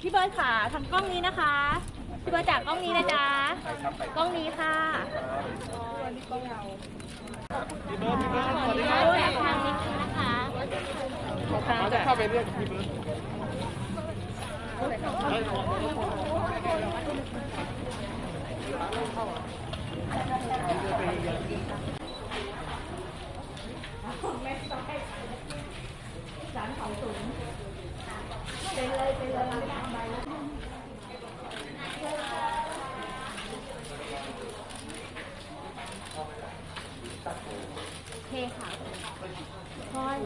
พี่เบิร์ดค่ะทางกล้องนี้นะคะ พี่เบิร์ดจากกล้องนี้นะจ๊ะ กล้องนี้ค่ะขออนุญาตแจกทางนิดนึงนะคะเขาจะเข้าไปเรียกพี่เบิร์ดโอ พล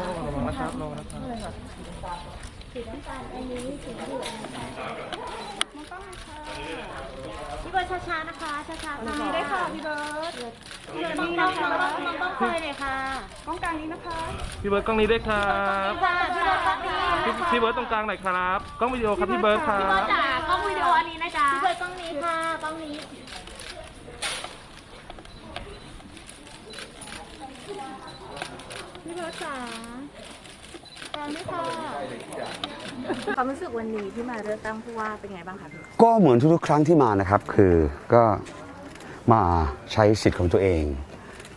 อยระวังนะครับระวังนะครับพี่เบิร์ดช้าๆนะคะช้าๆค่ะได้ค่ะพี่เบิร์ดพี่เบิร์ดมองกล้องมองกล้องมองกล้องพลอยหน่อยค่ะกล้องกลางนี้นะคะพี่เบิร์ดกล้องนี้ด้วยครับค่ะ พี่เบิร์ดกล้องนี้พี่พี่เบิร์ดตรงกลางหน่อยครับกล้องวิดีโอครับพี่เบิร์ดครัพี่เบิร์ดบ จ๋ากล้องวิดีโออันนี้นะจ๊ะพี่เบิร์ดกล้องนี้ค่ะกล้องนี้พี่เบิร์ดจ๋าตอนนี้ค่ะความรู้สึกวันนี้ที่มาเลือกตั้งผู้ว่าเป็นไงบ้างคะพี่ก็เหมือนทุกๆครั้งที่มานะครับ คือก็มาใช้สิทธิ์ของตัวเอง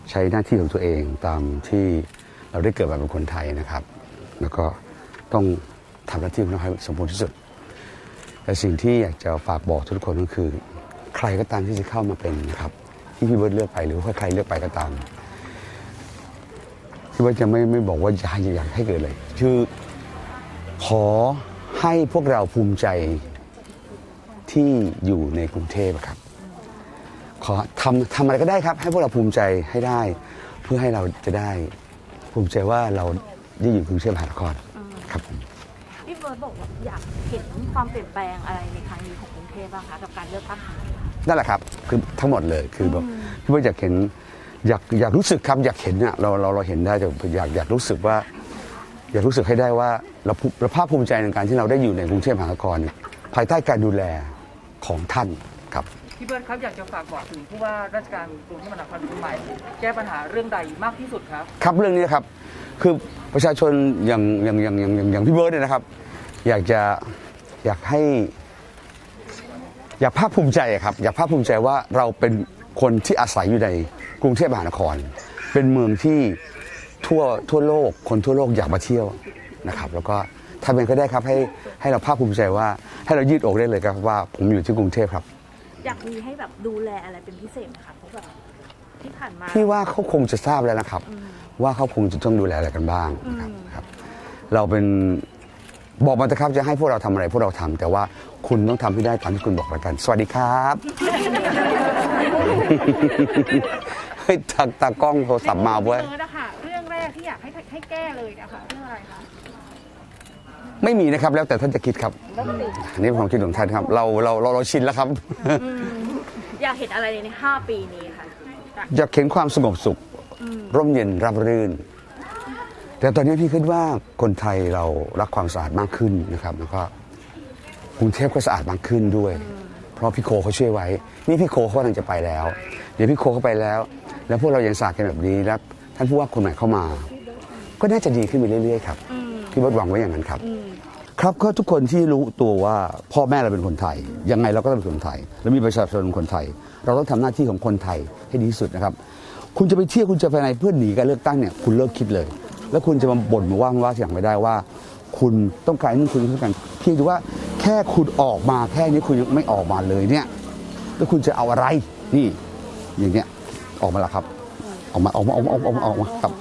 ใช้หน้าที่ของตัวเองตามที่เราได้เกิดมาเป็นคนไทยนะครับ แล้วก็ ต้องทำหน้าที่ของเราให้สมบูรณ์ที่สุด แต่สิ่งที่อยากจะฝากบอกทุกคนก็คือ ใครก็ตามที่จะเข้ามาเป็นนะครับ ที่พี่เบิร์ดเลือกไปหรือว่าใครเลือกไปก็ตามพี่เบิร์ดจะไม่ไม่บอกว่าอยากอยากให้เกิดเลย คือขอให้พวกเราภูมิใจที่อยู่ในกรุงเทพอะครับ ขอทำทำอะไรก็ได้ครับ ให้พวกเราภูมิใจให้ได้ เพื่อให้เราจะได้ ภูมิใจว่าเราได้อยู่กรุงเทพมหานคร ครับผม พี่เบิร์ดบอกว่าอยากเห็นความเปลี่ยนแปลงอะไรในครั้งนี้ของกรุงเทพบ้างคะกับการเลือกตั้งครั้งนี้ นั่นแหละครับคือทั้งหมดเลยคือแบบพี่ว่าอยากเห็นอยากอยากรู้สึกครับอยากเห็นเนี่ยเราเราเราเห็นได้แต่อยากอยากรู้สึกว่า อยากรู้สึกให้ได้ว่าเราภูเราภาคภูมิใจในการที่เราได้อยู่ในกรุงเทพมหานครเนี่ยภายใต้การดูแลของท่านครับ พี่เบิร์ดครับอยากจะฝากบอกถึงผู้ว่าราชการกรุงเทพมหานครคนใหม่ แก้ปัญหาเรื่องใดมากที่สุดครับ ครับเรื่องนี้นะครับ คือประชาชนอย่างอย่างอย่างอย่างอย่างอย่างพี่เบิร์ดเนี่ยนะครับ อยากจะอยากให้ อยากภาคภูมิใจครับ อยากภาคภูมิใจว่าเราเป็นคนที่อาศัยอยู่ในกรุงเทพมหานคร เป็นเมืองที่ทั่วทั่วโลก คนทั่วโลกอยากมาเที่ยวนะครับ แล้วก็ทำเองก็ได้ครับให้ให้เราภาคภูมิใจว่าให้เรายืดอกได้เลยครับว่าผมอยู่ที่กรุงเทพครับ อยากมีให้แบบดูแลอะไรเป็นพิเศษไหมคะเพราะแบบที่ผ่านมา พี่ว่าเขาคงจะทราบแล้วนะครับ ว่าเขาคงจะต้องดูแลอะไรกันบ้างนะครับครับ เราเป็นบอกมาเถอะครับจะให้พวกเราทำอะไรพวกเราทำแต่ว่าคุณต้องทำให้ได้ตามที่คุณบอกแล้วกัน สวัสดีครับ เฮ้ยตาตากล้องโทรศัพท์มาเว้ยเบิร์ดอะค่ะเรื่องแรกที่อยากให้ให้แก้เลยเนะคะเรื่องอะไรคะ ไม่มีนะครับแล้วแต่ท่านจะคิดครับอันนี่เป็นความคิดของท่านครับ เราเราเราเราชินแล้วครับ อยากเห็นอะไรใน 5 ปีนี้ค่ะอยากเห็นความสงบสุข ร่มเย็นราบรื่น แต่ตอนนี้พี่คิดว่าคนไทยเรารักความสะอาดมากขึ้นนะครับแล้วก็กรุงเทพก็สะอาดมากขึ้นด้วย เพราะพี่โคเขาช่วยไว้ นี่พี่โคเขากำลังจะไปแล้ว เดี๋ยวพี่โคเขาไปแล้ว แล้วพวกเรายังสะอาดกันแบบนี้แล้วท่านผู้ว่าคนใหม่เข้ามา ก็น่าจะดีขึ้นไปเรื่อยๆครับ พี่บดหวังไว้อย่างนั้นครับ ครับก็ทุกคนที่รู้ตัวว่าพ่อแม่เราเป็นคนไทย ยังไงเราก็ต้องเป็นคนไทย แล้วมีประชาชนเป็นคนไทย เราต้องทำหน้าที่ของคนไทยให้ดีที่สุดนะครับ คุณจะไปเที่ยวคุณจะไปไหนเพื่อหนีการเลือกตั้งเนี่ยคุณเลิกคิดเลย แล้วคุณจะมาบ่นมาว่ามาว่าอย่างไม่ได้ว่า คุณต้องการนู่นคุณต้องการเพียงแต่ว่าแค่คุณออกมาแค่นี้คุณยังไม่ออกมาเลยเนี่ยแล้วคุณจะเอาอะไรนี่อย่างเนี้ยออกมาแล้วครับออกมาออกมาออกมาออกมาออกมาออกมาครับ